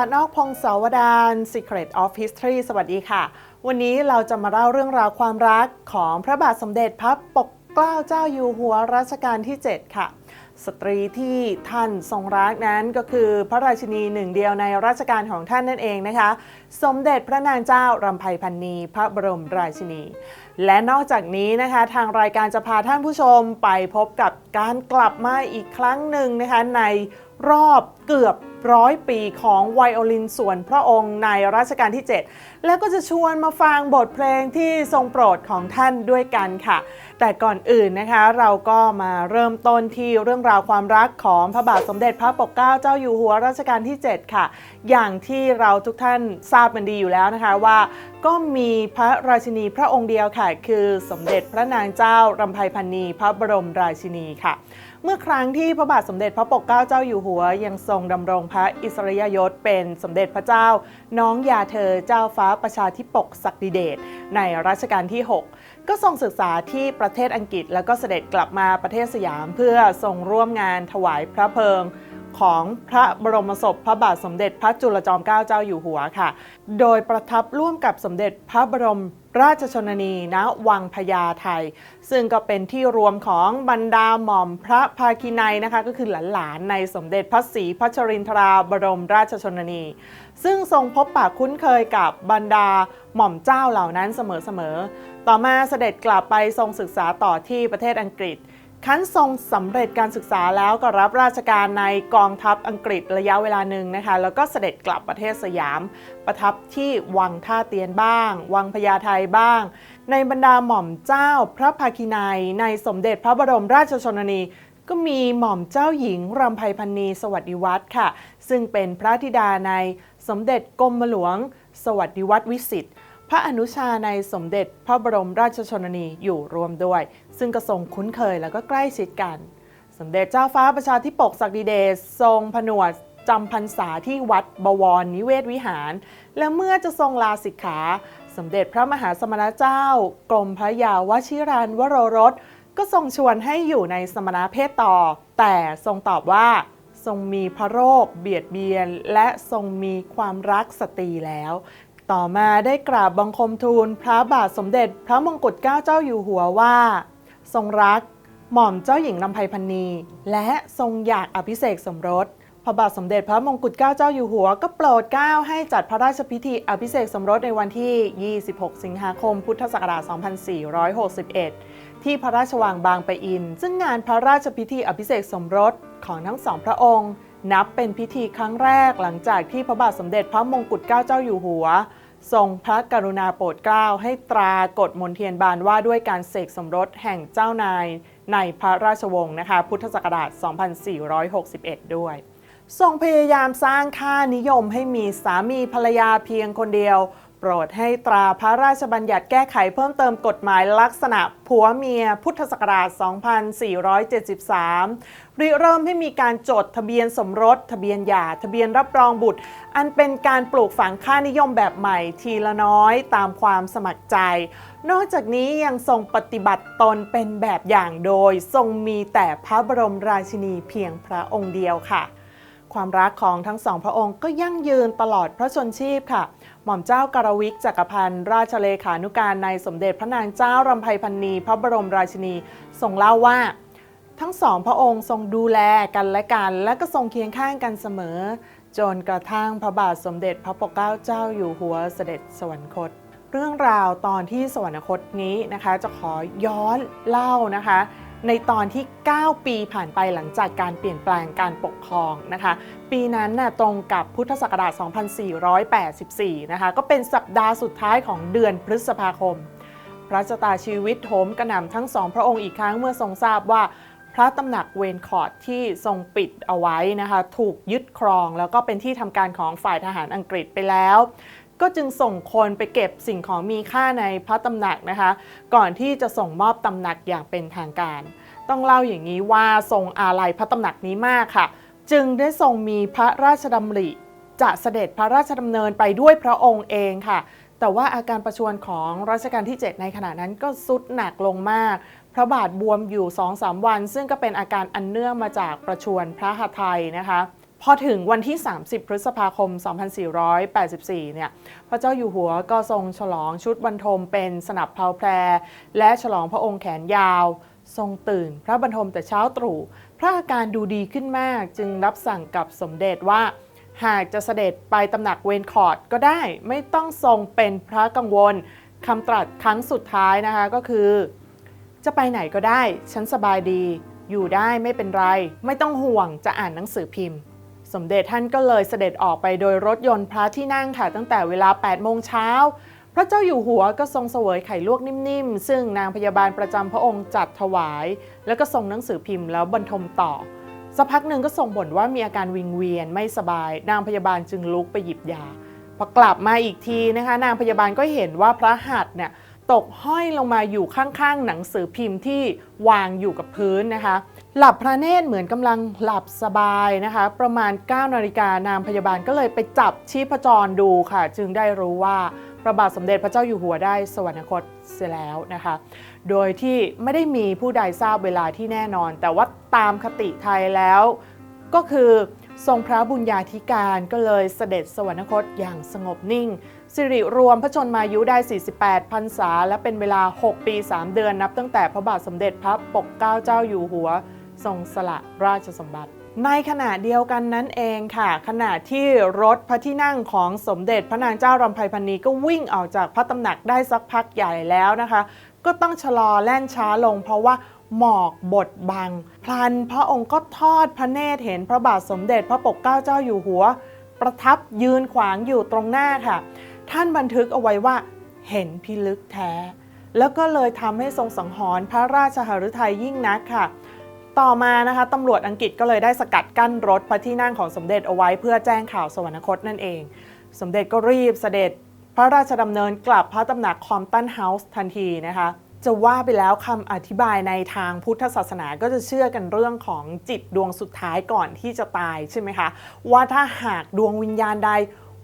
าสนอกพงศาวดาร Secret of History สวัสดีค่ะ วันนี้เราจะมาเล่าเรื่องราวความรักของพระบาทสมเด็จพระปกเกล้าเจ้าอยู่หัวรัชกาลที่ 7 ค่ะ สตรีที่ท่านทรงรักนั้นก็คือพระราชินีหนึ่งเดียวในรัชกาลของท่านนั่นเองนะคะ สมเด็จพระนางเจ้ารำไพพันนีพระบรมราชินี และนอกจากนี้นะคะทางรายการจะพาท่านผู้ชมไปพบกับการกลับมาอีกครั้งหนึ่งนะคะในรอบเกือบ ร้อยปีของไวโอลินส่วนพระองค์ในรัชกาลที่ 7 แล้วก็จะชวนมาฟังบทเพลงที่ทรงโปรดของท่านด้วยกันค่ะ แต่ก่อนอื่นนะคะเราก็มาเริ่มต้นที่เรื่องราวความรักของพระบาทสมเด็จพระปกเกล้าเจ้าอยู่หัวรัชกาลที่ 7 ค่ะ อย่างที่เราทุกท่านทราบกันดีอยู่แล้วนะคะว่า ก็มีพระราชินีพระองค์เดียวค่ะ คือสมเด็จพระนางเจ้ารำไพพันนีพระบรมราชินีค่ะ เมื่อครั้งที่พระบาทสมเด็จพระปกเกล้าเจ้าอยู่หัว ยังทรงดำรงพระอิสริยยศเป็นสมเด็จพระเจ้า น้องยาเธอเจ้าฟ้าประชาธิปกศักดิเดชในรัชกาลที่ 6 ก็ทรงศึกษาที่ประเทศอังกฤษ แล้วก็เสด็จกลับมาประเทศสยามเพื่อทรงร่วมงานถวายพระเพลิงของพระบรมศพพระบาทสมเด็จพระจุลจอมเกล้าเจ้าอยู่หัวค่ะ โดยประทับร่วมกับสมเด็จพระบรม ราชชนนีณวังพญาไทย ซึ่งก็เป็นที่รวมของบรรดาหม่อมพระภาคีนัยนะคะก็คือหลานๆในสมเด็จพระศรีพัชรินทราบรมราชชนนี ซึ่งทรงพบปะคุ้นเคยกับบรรดาหม่อมเจ้าเหล่านั้นเสมอๆต่อมาเสด็จกลับไปทรงศึกษาต่อที่ประเทศอังกฤษ คันทรงสำเร็จการศึกษาแล้วก็รับราชการในกองทัพอังกฤษระยะเวลาหนึ่งนะคะ แล้วก็เสด็จกลับประเทศสยาม ประทับที่วังท่าเตียนบ้าง วังพญาไทบ้าง ในบรรดาหม่อมเจ้าพระภาคีนัยในสมเด็จพระบรมราชชนนีก็มีหม่อมเจ้าหญิงรำไพพันนีสวัสดิวัฒน์ค่ะ ซึ่งเป็นพระธิดาในสมเด็จกรมหลวง สวัสดิวัฒน์วิสิทธิ์ พระอนุชาในสมเด็จพระบรมราชชนนีอยู่รวมด้วย ซึ่งก็ทรงคุ้นเคยแล้วก็ใกล้ชิดกัน สมเด็จเจ้าฟ้าประชาธิปกศักดิเดชทรงผนวดจำพรรษาที่วัดบวรนิเวศวิหาร และเมื่อจะทรงลาสิกขา สมเด็จพระมหาสมณเจ้ากรมพระยาวชิรานวโรรส ก็ทรงชวนให้อยู่ในสมณเพศต่อ แต่ทรงตอบว่าทรงมีพระโรค เบียดเบียน และทรงมีความรักสตรีแล้ว ต่อมาได้กราบบังคมทูลพระบาทสมเด็จพระมงกุฎเกล้าเจ้าอยู่หัวว่า ทรงรักหม่อมเจ้าหญิงลำไพพันนีและทรงอยากอภิเษกสมรส พระบาทสมเด็จพระมงกุฎเกล้าเจ้าอยู่หัว ก็โปรดเกล้าให้จัดพระราชพิธีอภิเษกสมรสในวันที่ 26 สิงหาคม พุทธศักราช 2461 ที่พระราชวังบางปะอิน ซึ่งงานพระราชพิธีอภิเษกสมรสของทั้งสองพระองค์ นับเป็นพิธีครั้งแรกหลังจากที่พระบาทสมเด็จพระมงกุฎเกล้าเจ้าอยู่หัว ทรงพระกรุณาโปรดเกล้าให้ตรากฎมนเทียนบานว่าด้วยการเสกสมรสแห่งเจ้านายในพระราชวงศ์นะคะ พุทธศักราช 2461 ด้วย ทรงพยายามสร้างค่านิยมให้มีสามีภรรยาเพียงคนเดียว โปรดให้ตราพระราชบัญญัติแก้ไขเพิ่มเติมกฎหมายลักษณะผัวเมียพุทธศักราช 2473ริเริ่มให้มีการจดทะเบียนสมรส ทะเบียนหย่า ทะเบียนรับรองบุตร อันเป็นการปลูกฝังค่านิยมแบบใหม่ทีละน้อยตามความสมัครใจ นอกจากนี้ยังทรงปฏิบัติตนเป็นแบบอย่างโดย ทรงมีแต่พระบรมราชินีเพียงพระองค์เดียวค่ะ ความรักของทั้งสองพระองค์ก็ยั่งยืนตลอดพระชนชีพค่ะ หม่อมเจ้าการวิกจักรพันธ์ราชเลขานุการในสมเด็จพระนางเจ้ารำไพพันนีพระบรมราชินีทรงเล่าว่า ทั้งสองพระองค์ทรงดูแลกันและกัน และก็ทรงเคียงข้างกันเสมอ จนกระทั่งพระบาทสมเด็จพระปกเกล้าเจ้าอยู่หัวเสด็จสวรรคต เรื่องราวตอนที่สวรรคตนี้นะคะ จะขอย้อนเล่านะคะ ในตอนที่ 9 ปีผ่านไปหลังจากการเปลี่ยนแปลงการปกครองนะคะ ปีนั้นน่ะตรงกับพุทธศักราช 2484 นะคะ ก็เป็นสัปดาห์สุดท้ายของเดือนพฤษภาคม พระชะตาชีวิตโหมกระหน่ำทั้งสองพระองค์อีกครั้งเมื่อทรงทราบว่าพระตำหนักเวนคอร์ดที่ทรงปิดเอาไว้นะคะ ถูกยึดครองแล้วก็เป็นที่ทำการของฝ่ายทหารอังกฤษไปแล้ว ก็จึงส่งคนไปเก็บสิ่งของมีค่าในพระตำหนักนะคะ ก่อนที่จะส่งมอบตำหนักอย่างเป็นทางการ ต้องเล่าอย่างนี้ว่าทรงอาลัยพระตำหนักนี้มากค่ะ จึงได้ทรงมีพระราชดำริ จะเสด็จพระราชดำเนินไปด้วยพระองค์เองค่ะ แต่ว่าอาการประชวรของรัชกาลที่ 7 ในขณะนั้นก็สุดหนักลงมากพระบาทบวมอยู่ 2-3 วัน ซึ่งก็เป็นอาการอันเนื่องมาจากประชวรพระหัไทยนะคะ พอถึงวันที่ 30 พฤษภาคม 2484 เนี่ย พระเจ้าอยู่หัวก็ทรงฉลองชุดบรรทมเป็นสนับเพลาแพร และฉลองพระองค์แขนยาว ทรงตื่น พระบรรทมแต่เช้าตรู่ พระอาการดูดีขึ้นมาก จึงรับสั่งกับสมเด็จว่า หากจะเสด็จไปตำหนักเวนคอร์ดก็ได้ ไม่ต้องทรงเป็นพระกังวล คำตรัสครั้งสุดท้ายนะคะก็คือ จะไปไหนก็ได้ ฉันสบายดี อยู่ได้ไม่เป็นไร ไม่ต้องห่วงจะอ่านหนังสือพิมพ์ สมเด็จท่านก็เลยเสด็จออกไปโดยรถยนต์พระที่นั่งค่ะตั้งแต่เวลา 8 โมงเช้า พระเจ้าอยู่หัวก็ทรงเสวยไข่ลวกนิ่มๆ ซึ่งนางพยาบาลประจำพระองค์จัดถวาย แล้วก็ส่งหนังสือพิมพ์แล้วบรรทมต่อ สักพักหนึ่งก็ส่งบ่นว่ามีอาการวิงเวียนไม่สบาย นางพยาบาลจึงลุกไปหยิบยา พอกลับมาอีกทีนะคะ นางพยาบาลก็เห็นว่าพระหัตถ์เนี่ยตกห้อยลงมาอยู่ข้างๆ หนังสือพิมพ์ที่วางอยู่กับพื้นนะคะ หลับพระเนตรเหมือนกำลังหลับสบายนะคะ ประมาณ 9 นาฬิกานางพยาบาลก็เลยไปจับชีพจรดูค่ะ จึงได้รู้ว่าพระบาทสมเด็จพระเจ้าอยู่หัวได้สวรรคตเสียแล้วนะคะ โดยที่ไม่ได้มีผู้ใดทราบเวลาที่แน่นอน แต่ว่าตามคติไทยแล้ว ก็คือทรงพระบุญญาธิการก็เลยเสด็จสวรรคตอย่างสงบนิ่ง สิริรวมพระชนมายุได้ 48พรรษา และเป็นเวลา 6 ปี 3 เดือนนับตั้งแต่พระบาทสมเด็จพระปกเกล้าเจ้าอยู่หัว ทรงสละราชสมบัติ ในขณะเดียวกันนั้นเองค่ะ ขณะที่รถพระที่นั่งของสมเด็จพระนางเจ้ารำไพพรรณีก็วิ่งออกจากพระตำหนักได้สักพักใหญ่แล้วนะคะ ก็ต้องชะลอแล่นช้าลง เพราะว่าหมอกบดบัง พลันพระองค์ก็ทอดพระเนตรเห็นพระบาทสมเด็จพระปกเกล้าเจ้าอยู่หัว ประทับยืนขวางอยู่ตรงหน้าค่ะ ท่านบันทึกเอาไว้ว่าเห็นพิลึกแท้ แล้วก็เลยทำให้ทรงสังหรณ์พระราชหฤทัยยิ่งนักค่ะ ต่อมานะคะตำรวจอังกฤษก็เลยได้สกัดกั้นรถพระที่นั่งของสมเด็จเอาไว้เพื่อแจ้งข่าวสวรรคตนั่นเอง สมเด็จก็รีบเสด็จพระราชดำเนินกลับพระตำหนักคอมตันเฮาส์ทันทีนะคะจะว่าไปแล้วคำอธิบายในทางพุทธศาสนาก็จะเชื่อกันเรื่องของจิตดวงสุดท้ายก่อนที่จะตายใช่ไหมคะ ว่าถ้าหากดวงวิญญาณใด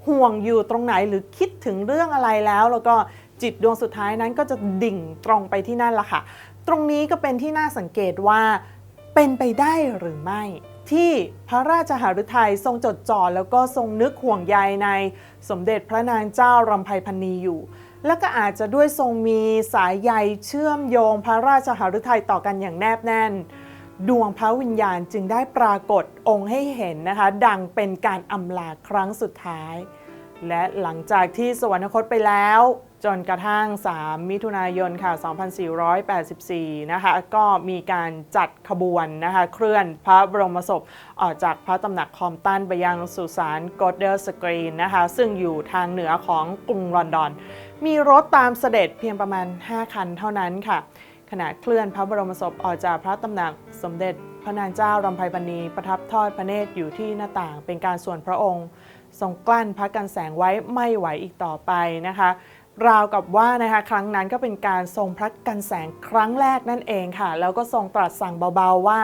ห่วงอยู่ตรงไหนหรือคิดถึงเรื่องอะไรแล้ว แล้วก็จิตดวงสุดท้ายนั้นก็จะดิ่งตรงไปที่นั่นละค่ะ ตรงนี้ก็เป็นที่น่าสังเกตว่า เป็นไปได้หรือไม่ ที่พระราชหฤทัยทรงจดจ่อแล้วก็ทรงนึกห่วงใยในสมเด็จพระนางเจ้ารำไพพรรณีอยู่ และก็อาจจะด้วยทรงมีสายใยเชื่อมโยงพระราชหฤทัยต่อกันอย่างแนบแน่น ดวงพระวิญญาณจึงได้ปรากฏองค์ให้เห็นนะคะ ดังเป็นการอำลาครั้งสุดท้าย และหลังจากที่สวรรคตไปแล้ว จนกระทั่ง 3 มิถุนายนค่ะ 2484 นะคะ ก็มีการจัดขบวนนะคะ เคลื่อนพระบรมศพออกจากพระตำหนักคอมตันไปยังสุสานกอดเดอร์สกรีนนะคะ ซึ่งอยู่ทางเหนือของกรุงลอนดอน มีรถตามเสด็จเพียงประมาณ 5 คันเท่านั้นค่ะ ขณะเคลื่อนพระบรมศพออกจากพระตำหนักสมเด็จพระนางเจ้ารำไพพรรณีประทับทอดพระเนตรอยู่ที่หน้าต่างเป็นการส่วนพระองค์ ทรงกลั้นพระกันแสงไว้ไม่ไหวอีกต่อไปนะคะ ราวกับว่านะคะครั้งนั้นก็เป็นการทรงพระกันแสงครั้งแรกนั่นเองค่ะ แล้วก็ทรงตรัสสั่งเบาๆว่า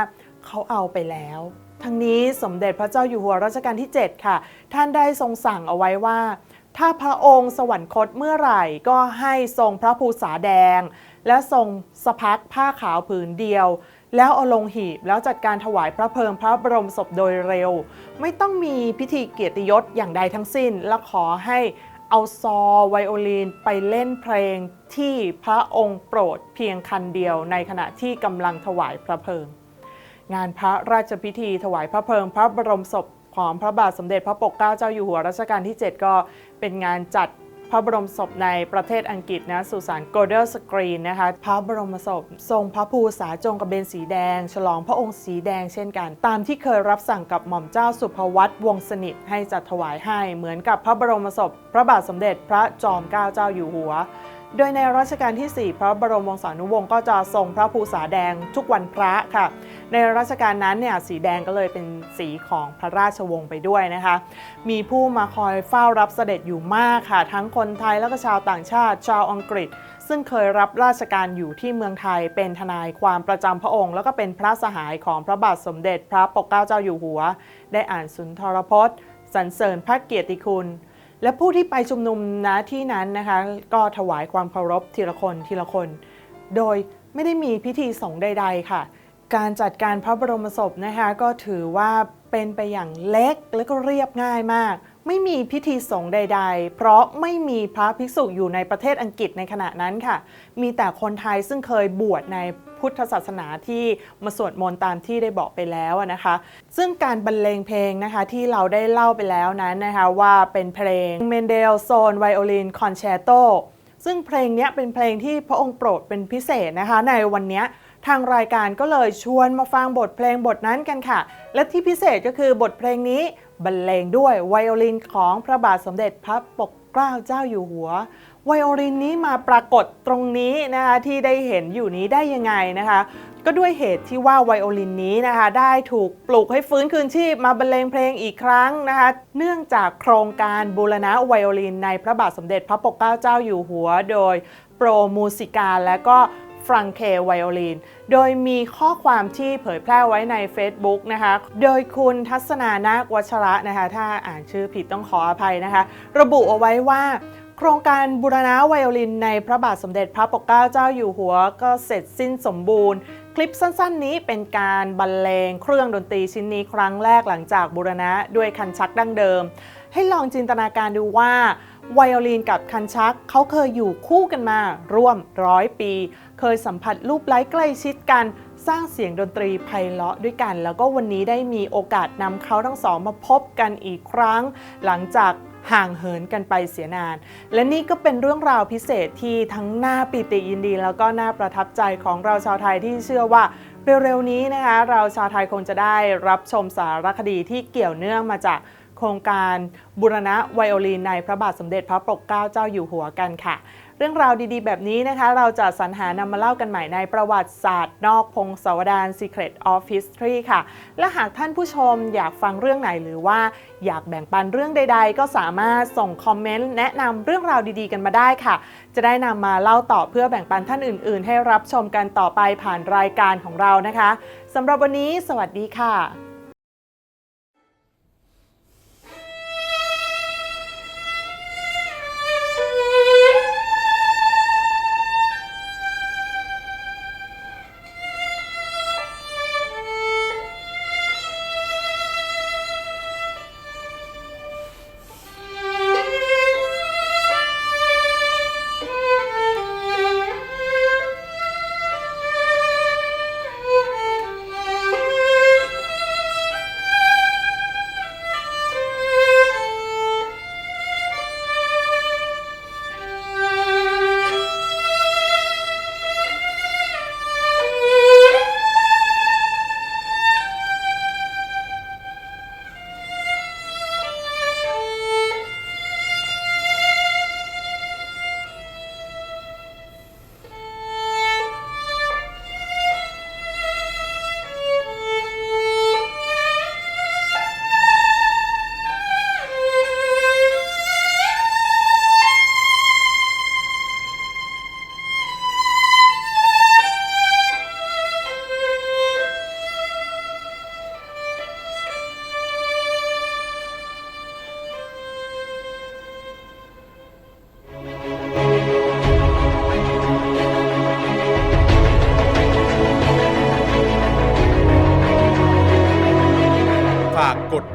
เขาเอาไปแล้ว ทั้งนี้สมเด็จพระเจ้าอยู่หัวรัชกาลที่ 7 ค่ะ ท่านได้ทรงสั่งเอาไว้ว่า ถ้าพระองค์สวรรคตเมื่อไหร่ก็ให้ทรงพระภูษาแดง และทรงสะพักผ้าขาวผืนเดียว แล้วเอาลงหีบแล้วจัดการถวายพระเพลิงพระบรมศพโดยเร็ว ไม่ต้องมีพิธีเกียรติยศอย่างใดทั้งสิ้นและขอให้ เอาซอไวโอลินไปเล่นเพลงที่พระองค์โปรดเพียงคันเดียวในขณะที่กำลังถวายพระเพลิง งานพระราชพิธีถวายพระเพลิง พระบรมศพของพระบาทสมเด็จพระปกเกล้าเจ้าอยู่หัวรัชกาลที่ 7 ก็เป็นงานจัด พระบรมศพในประเทศอังกฤษนะสุสานโกลเดอร์สกรีนนะคะพระบรมศพ ทรงพระภูษาจงกระเบนสีแดง ฉลองพระองค์สีแดงเช่นกัน ตามที่เคยรับสั่งกับหม่อมเจ้าสุภวัตวงศ์สนิทให้จัดถวายให้เหมือนกับพระบรมศพ พระบาทสมเด็จพระจอมเกล้าเจ้าอยู่หัว โดยในรัชกาลที่ 4 พระบรมวงศานุวงศ์ก็จะทรงพระภูษาแดงทุกวันพระค่ะ ในรัชกาลนั้นเนี่ยสีแดงก็เลยเป็นสีของพระราชวงศ์ไปด้วยนะคะ มีผู้มาคอยเฝ้ารับเสด็จอยู่มากค่ะ ทั้งคนไทยและก็ชาวต่างชาติชาวอังกฤษ ซึ่งเคยรับราชการอยู่ที่เมืองไทยเป็นทนายความประจำพระองค์ แล้วก็เป็นพระสหายของพระบาทสมเด็จพระปกเกล้าเจ้าอยู่หัว ได้อ่านสุนทรพจน์สรรเสริญพระเกียรติคุณ และผู้ที่ไปชุมนุมณที่นั้นนะคะก็ถวายความเคารพทีละคนทีละคน โดยไม่ได้มีพิธีสงฆ์ใด ๆ ค่ะ การจัดการพระบรมศพนะคะก็ถือว่าเป็นไปอย่างเล็กและก็เรียบง่ายมาก ไม่มีพิธีสงฆ์ใด ๆ เพราะไม่มีพระภิกษุอยู่ในประเทศอังกฤษในขณะนั้นค่ะ มีแต่คนไทยซึ่งเคยบวชในพุทธศาสนาที่มาสวดมนต์ตามที่ได้บอกไปแล้วนะคะ ซึ่งการบรรเลงเพลงนะคะที่เราได้เล่าไปแล้วนั้นนะคะว่าเป็นเพลงเมนเดลโซนไวโอลินคอนแชโตซึ่งเพลงนี้เป็นเพลงที่พระองค์โปรดเป็นพิเศษนะคะ ในวันนี้ทางรายการก็เลยชวนมาฟังบทเพลงบทนั้นกันค่ะ และที่พิเศษก็คือบทเพลงนี้ บรรเลงด้วยไวโอลินของพระบาทสมเด็จพระปกเกล้าเจ้าอยู่หัวไวโอลินนี้มาปรากฏตรงนี้นะคะที่ได้เห็นอยู่นี้ได้ยังไงนะคะ ก็ด้วยเหตุที่ว่าไวโอลินนี้นะคะ ได้ถูกปลูกให้ฟื้นคืนชีพมาบรรเลงเพลงอีกครั้งนะคะ เนื่องจากโครงการบูรณะไวโอลินในพระบาทสมเด็จพระปกเกล้าเจ้าอยู่หัว โดยโปรมูสิกาและก็ ฟรังเคไวโอลินโดยมีข้อความที่เผยแพร่ไว้ใน Facebook นะคะ โดยคุณทัศนานาควัชระนะคะ ถ้าอ่านชื่อผิดต้องขออภัยนะคะ ระบุเอาไว้ว่าโครงการบูรณะไวโอลินในพระบาทสมเด็จพระปกเกล้าเจ้าอยู่หัวก็เสร็จสิ้นสมบูรณ์ คลิปสั้นๆ นี้เป็นการบรรเลงเครื่องดนตรีชิ้นนี้ครั้งแรกหลังจากบูรณะด้วยคันชักดั้งเดิม ให้ลองจินตนาการดูว่า ไวโอลินกับคันชักเขาเคยอยู่คู่กันมาร่วมร้อยปี เคยสัมผัสรูปไล้ใกล้ชิดกัน สร้างเสียงดนตรีไพเราะด้วยกัน แล้วก็วันนี้ได้มีโอกาสนำเขาทั้งสองมาพบกันอีกครั้ง หลังจากห่างเหินกันไปเสียนาน และนี่ก็เป็นเรื่องราวพิเศษที่ทั้งน่าปิติยินดี แล้วก็น่าประทับใจของเราชาวไทยที่เชื่อว่าเร็วๆนี้นะคะ เราชาวไทยคงจะได้รับชมสารคดีที่เกี่ยวเนื่องมาจาก ครงการบุรณะไวโอลินในพระบาทสมเด็จพระปกเกล้าเจ้าอยู่หัวกันค่ะ เรื่องราวดีๆ แบบนี้นะคะ เราจะสรรหานำมาเล่ากันใหม่ในประวัติศาสตร์นอกพงศาวดาร Secret of History ค่ะ และหากท่านผู้ชมอยากฟังเรื่องไหนหรือว่าอยากแบ่งปันเรื่องใด ๆ ก็สามารถส่งคอมเมนต์แนะนำเรื่องราวดีๆ กันมาได้ค่ะ จะได้นำมาเล่าต่อเพื่อแบ่งปันท่านอื่น ๆ ให้รับชมกันต่อไปผ่านรายการของเรานะคะสำหรับวันนี้ สวัสดีค่ะ